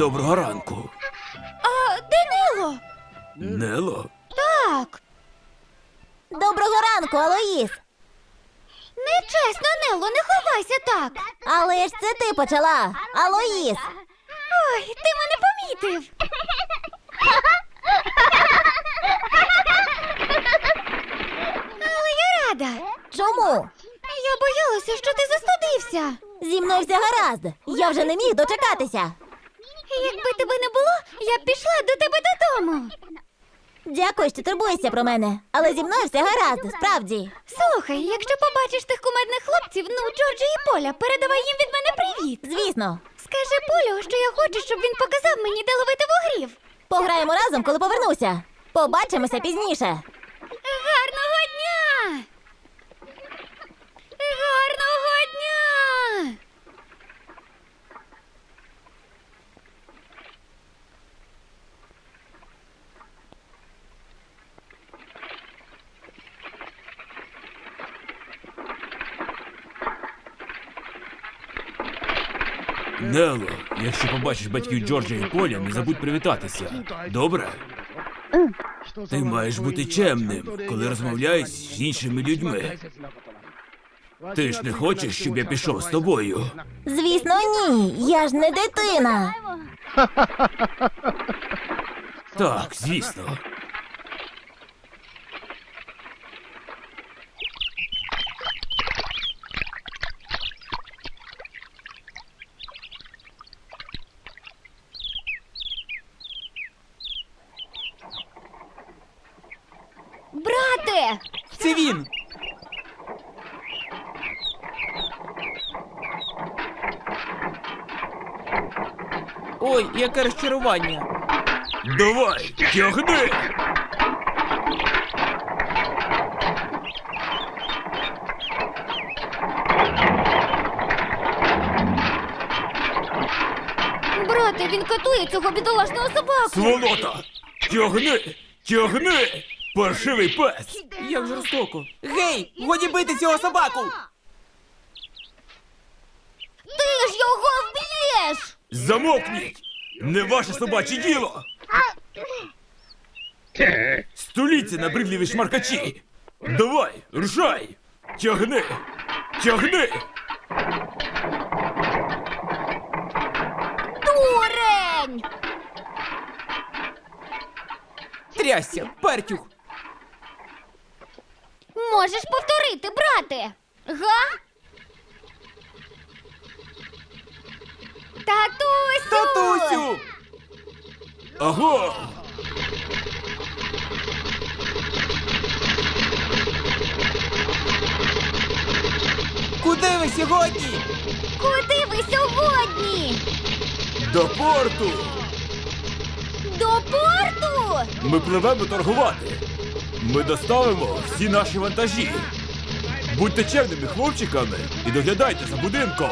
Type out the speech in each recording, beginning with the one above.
доброго ранку. А де Нило? Нело? Так. Доброго ранку, Алоїс. Нечесно, Нело, не ховайся так. Але ж це ти почала. Алоїс. Ой, ти мене помітив. Але я рада. Чому? Я боялася, що ти застудився. Зі мною все гаразд. Я вже не міг дочекатися. Якби тебе не було, я б пішла до тебе додому. Дякую, що турбуєшся про мене. Але зі мною все гаразд, справді. Слухай, якщо побачиш тих кумедних хлопців, ну Джорджа і Поля, передавай їм від мене привіт. Звісно. Скажи Полю, що я хочу, щоб він показав мені, де ловити вугрів. Пограємо разом, коли повернуся. Побачимося пізніше. Гарного дня! Гарного дня! Нело, якщо побачиш батьків Джорджа і Поля, не забудь привітатися. Добре? Ти маєш бути чемним, коли розмовляєш з іншими людьми. Ти ж не хочеш, щоб я пішов з тобою? Звісно, ні. Я ж не дитина. Так, звісно. Це він. Ой, яке розчарування. Давай, тягни! Брате, він катує цього бідолашного собаку. Сволота! Тягни! Тягни! Паршивий пес! Як жорстоко. Гей, годі бити цього собаку! Ти ж його вб'єш! Замовкніть! Не ваше собаче діло! Століться набридливі шмаркачі! Давай, рушай! Тягни! Тягни! Дурень! Трясся, пертюх! Можеш повторити, брате? Га? Татусю! Татусю! Аго! Куди ви сьогодні? Куди ви сьогодні? До порту! До порту? Ми пливемо торгувати. Ми доставимо всі наші вантажі. Будьте чемними хлопчиками і доглядайте за будинком.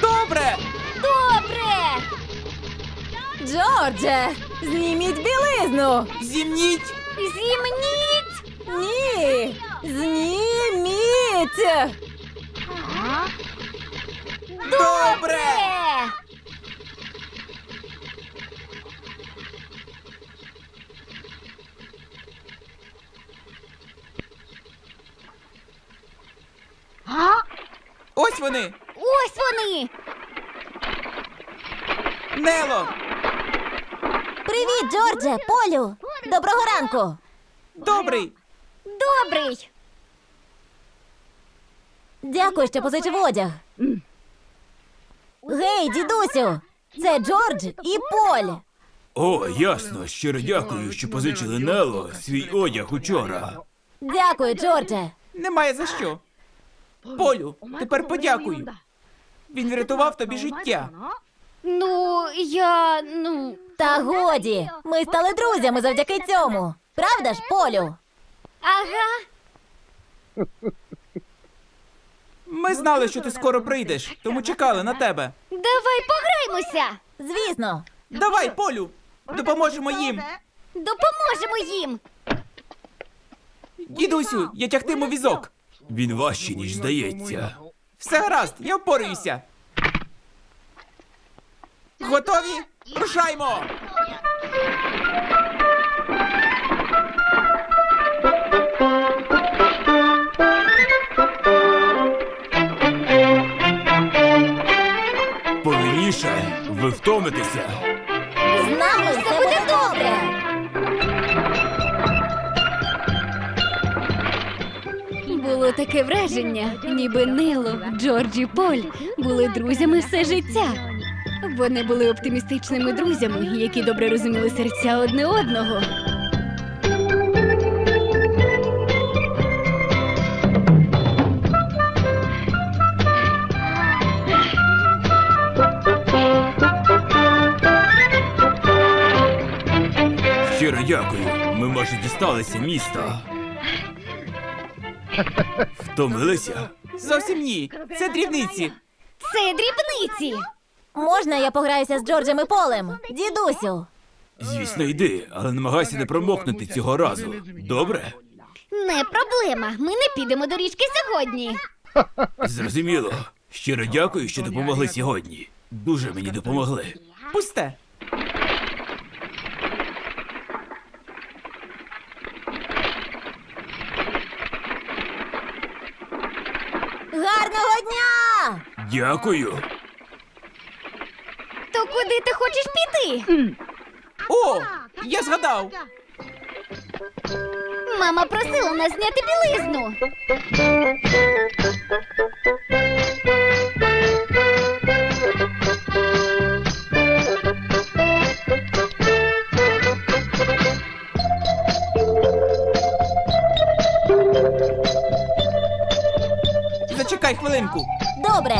Добре! Добре! Джордже, зніміть білизну. Зімніть! Зімніть! Ні. Зніміть. Добре! Е! Ось вони! Ось вони! Нело! Привіт, Джордже, Полю. Доброго ранку. Добрий! Добрий! Дякую, що позичив одяг. Гей, дідусю, це Джордж і Поль. О, ясно. Щиро дякую, що позичили Нело свій одяг учора. Дякую, Джордже. Немає за що. Полю, тепер подякую. Він врятував тобі життя. Ну, я. ну. Та годі, ми стали друзями завдяки цьому. Правда ж, Полю? Ага. Ми знали, що ти скоро прийдеш, тому чекали на тебе. Давай пограймося! Звісно. Давай, Полю! Допоможемо їм! Допоможемо їм! Дідусю, я тягтиму візок. Він важчий, ніж здається. Все гаразд, я впораюся. Готові? Рушаймо! Повільніше, ви втомитеся. З нами все таке враження, ніби Нило, Джордж і Поль були друзями все життя. Вони були оптимістичними друзями, які добре розуміли серця одне одного. Щиро дякую. Ми майже дісталися міста. Втомилися? Зовсім ні. Це дрібниці. Це дрібниці. Можна я пограюся з Джорджем і Полем? Дідусю. Звісно, йди, але намагайся не промокнути цього разу. Добре? Не проблема. Ми не підемо до річки сьогодні. Зрозуміло. Щиро дякую, що допомогли сьогодні. Дуже мені допомогли. Пусте. Гарного дня! Дякую. То куди ти хочеш піти? О, я згадав. Мама просила нас зняти білизну. Зачекай хвилинку. Добре.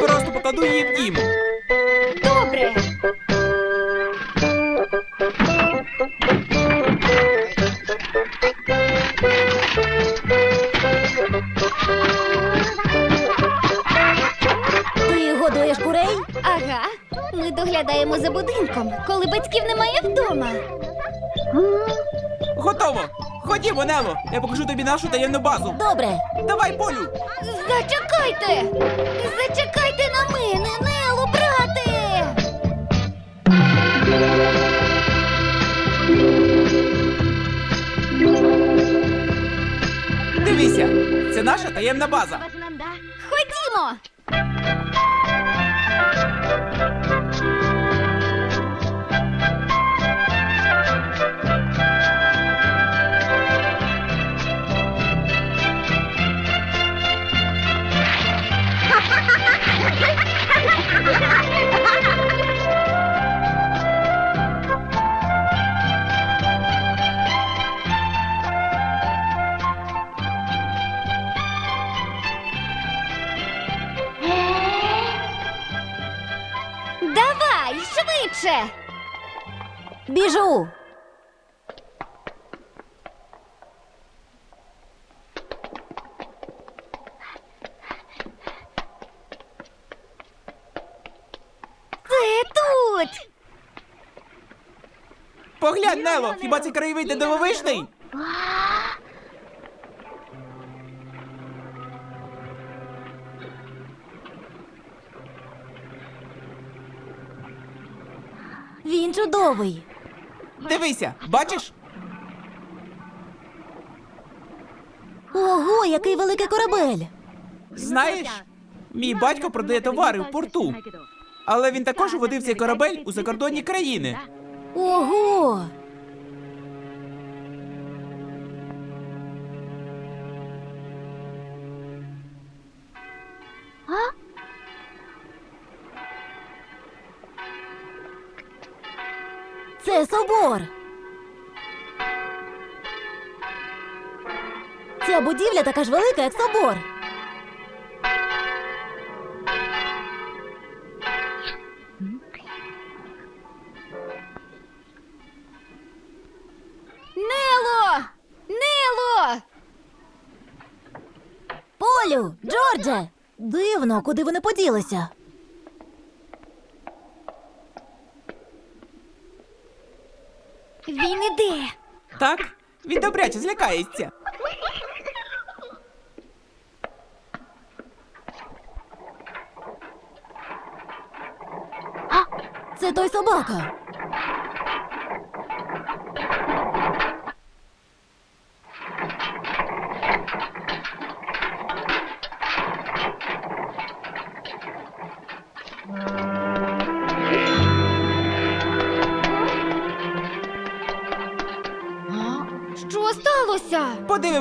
Просто покладу її в дім. Ага, ми доглядаємо за будинком, коли батьків немає вдома. Готово! Ходімо, Нело! Я покажу тобі нашу таємну базу. Добре. Давай, Полю! Зачекайте! Зачекайте на мене, Нелу, брате! Дивися! Це наша таємна база. Ходімо! Thank you. Біжу. Це тут! Поглянь, Нело! Хіба цей краєвид не дивовижний? Він чудовий. Дивися, бачиш? Ого, який великий корабель. Знаєш, мій батько продає товари в порту, але він також водив цей корабель у закордонні країни. Ого. Це собор. Ця будівля така ж велика, як собор. Нело! Нело! Полю, Джордже! Дивно, куди вони поділися. Він іде! Так? Він добряче злякається. Це той собака.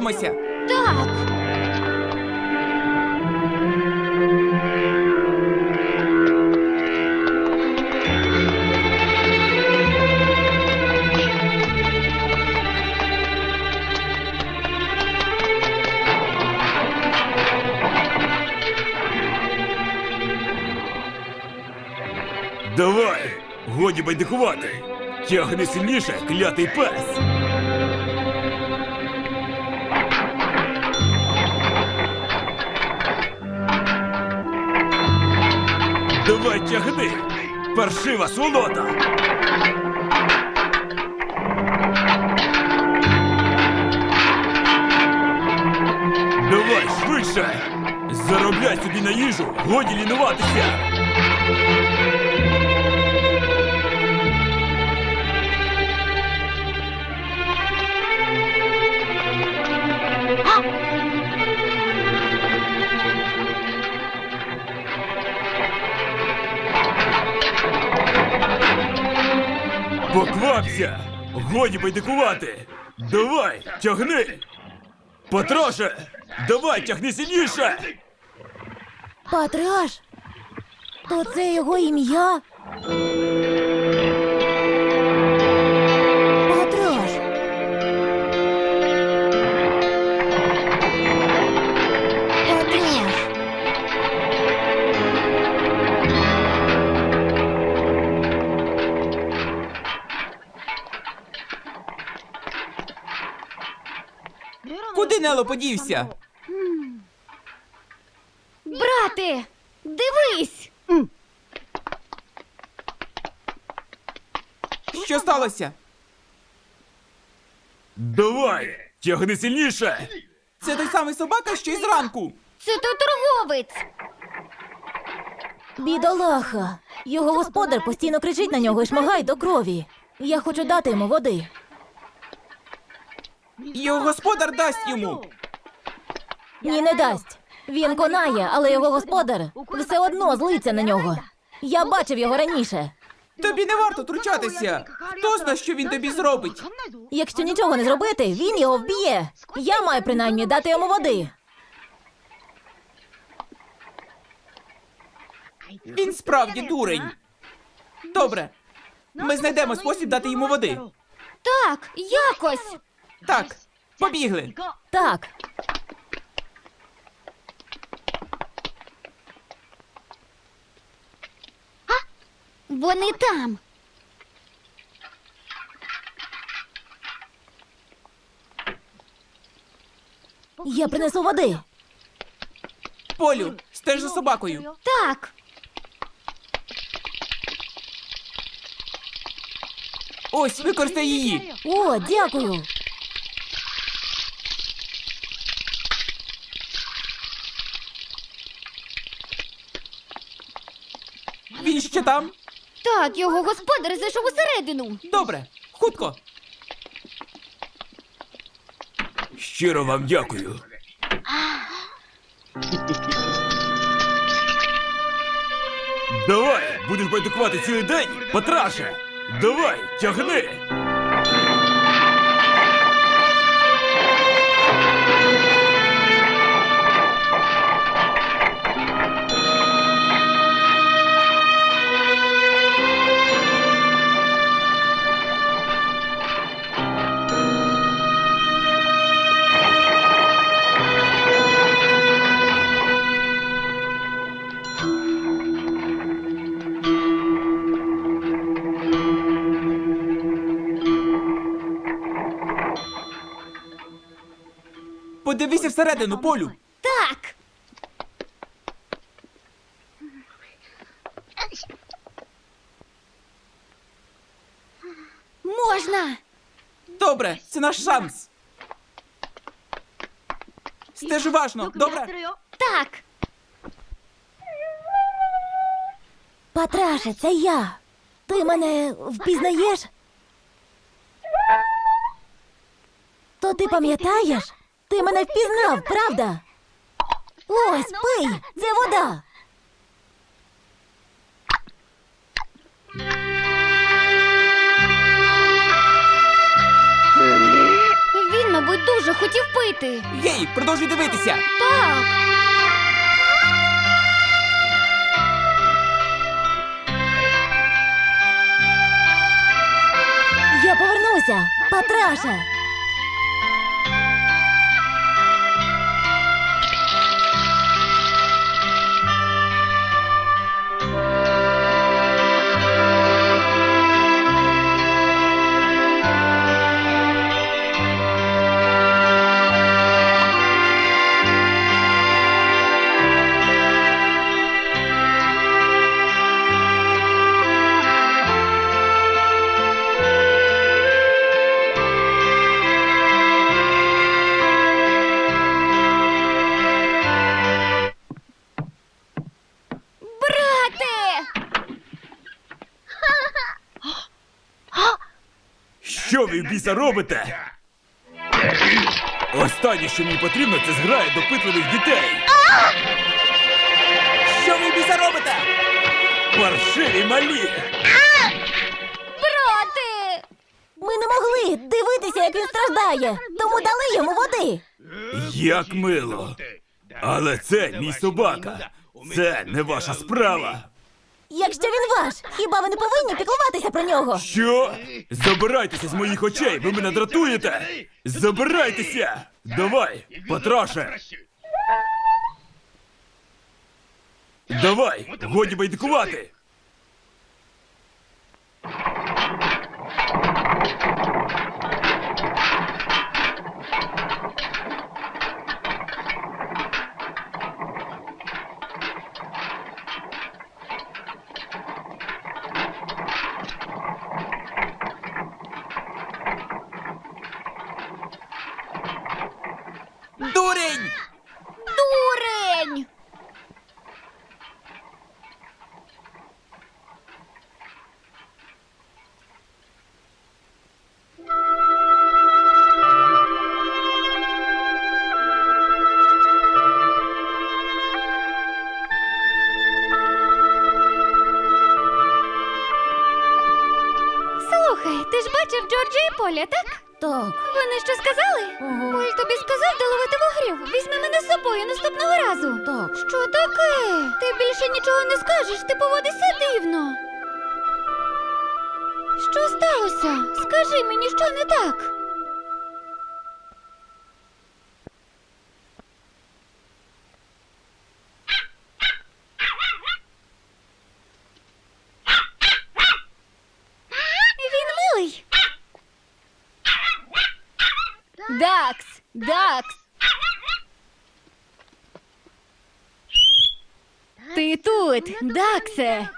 Подивимося. Так. Давай! Годі байдикувати! Тягни сильніше, клятий пес! Давай тягни! Паршива сволота! Давай швидше! Заробляй собі на їжу, годі лінуватися! Годі байдикувати! Давай, тягни! Патроше! Давай, тягни сильніше! Патраш? То це його ім'я? Куди Нело подівся? Брате, дивись! Що сталося? Давай! Тягни сильніше! Це той самий собака, що й зранку. Це той торговець. Бідолаха. Його господар постійно кричить на нього і шмагає до крові. Я хочу дати йому води. Його господар дасть йому. Ні, не дасть. Він конає, але його господар все одно злиться на нього. Я бачив його раніше. Тобі не варто втручатися. Хто зна, що він тобі зробить? Якщо нічого не зробити, він його вб'є. Я маю принаймні дати йому води. Він справді дурень. Добре. Ми знайдемо спосіб дати йому води. Так, якось. Так, побігли. Так, Вони там. я принесу води. Полю, стеж за собакою. Так. Ось, використай її. О, дякую. Він ще там. Так, його господар зайшов усередину. Добре, хутко. Щиро вам дякую. Давай, будеш байдукувати цілий день, Патраше! Давай, тягни! Подивися всередину, полю. Так. Можна. Добре, це наш шанс. Стеж уважно, добре? Так. Патраше, це я. Ти мене впізнаєш? То ти пам'ятаєш? Ти мене впізнав, правда? Ось, пий, це вода. Він, мабуть, дуже хотів пити. Гей, продовжуй дивитися. Так. Я повернуся, Патраше. Ви в біса робите? Останнє, що мені потрібно, це зграя допитливих дітей. Що ви біса робите? Паршиві малі! Брате! Ми не могли дивитися, як він страждає, тому дали йому води. Як мило. Але це мій собака. Це не ваша справа. Якщо він ваш, хіба ви не повинні піклуватися про нього? Що? Забирайтеся з моїх очей, ви мене дратуєте! Забирайтеся! Давай, Патраше! Давай, годі байдикувати! Джорджа і Поля, так? Так. Вони що сказали? Ага. Поль тобі сказав де ловити вугрів. Візьми мене з собою наступного разу. Так. Що таке? Ти більше нічого не скажеш, ти поводишся дивно. Що сталося? Скажи мені, що не так. Він милий. Дакс! Дакс! Ти тут, Даксе.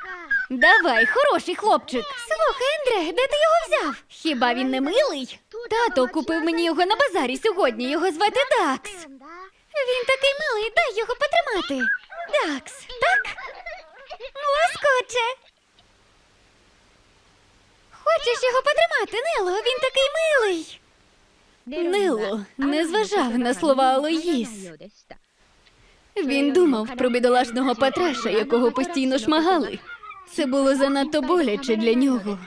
Давай, хороший хлопчик. Слухай, Ендре, де ти його взяв? Хіба він не милий? Тато купив мені його на базарі сьогодні. Його звати Дакс. Він такий милий, дай його потримати. Дакс, так? Лоскоче. Хочеш його потримати, Нело? Він такий милий. Нело не зважав на слова Алоїс. Він думав про бідолашного Патраша, якого постійно шмагали. Це було занадто боляче для нього.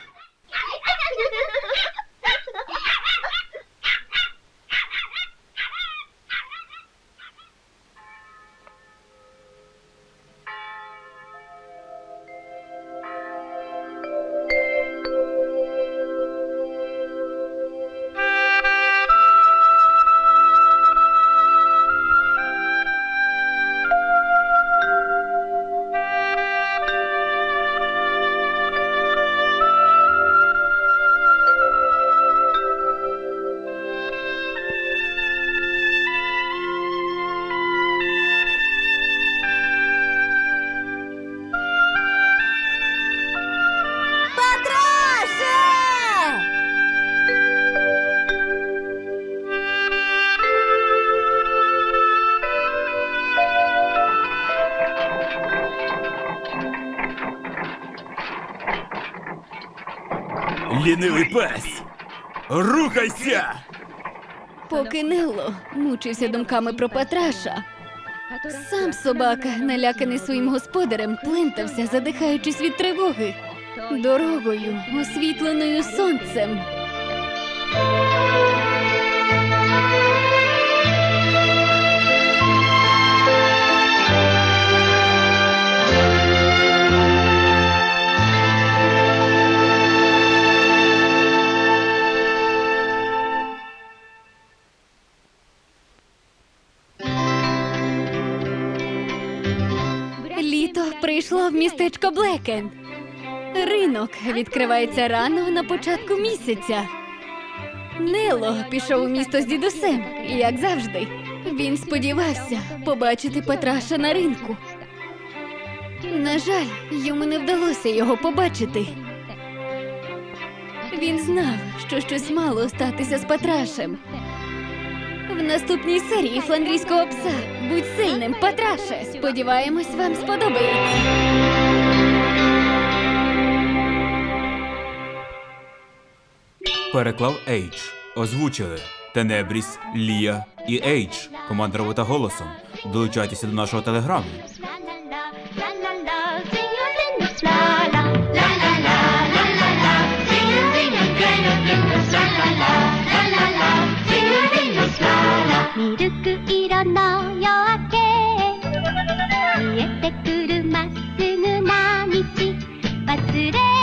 Лінивий пес! Рухайся! Поки Нело мучився думками про Патраша, сам собака, наляканий своїм господарем, плентався, задихаючись від тривоги, дорогою, освітленою сонцем. Прийшло в містечко Блекен. Ринок відкривається рано на початку місяця. Нело пішов у місто з дідусем, як завжди. Він сподівався побачити Петраша на ринку. На жаль, йому не вдалося його побачити. Він знав, що щось мало статися з Патрашем. В наступній серії фландрійського пса будь сильним, Патраше. Сподіваємось, вам сподобається. Переклав Ейдж. Озвучили Тенебріс, Лія і Ейдж. Команда робота голосом. Долучайтеся до нашого телеграму. today.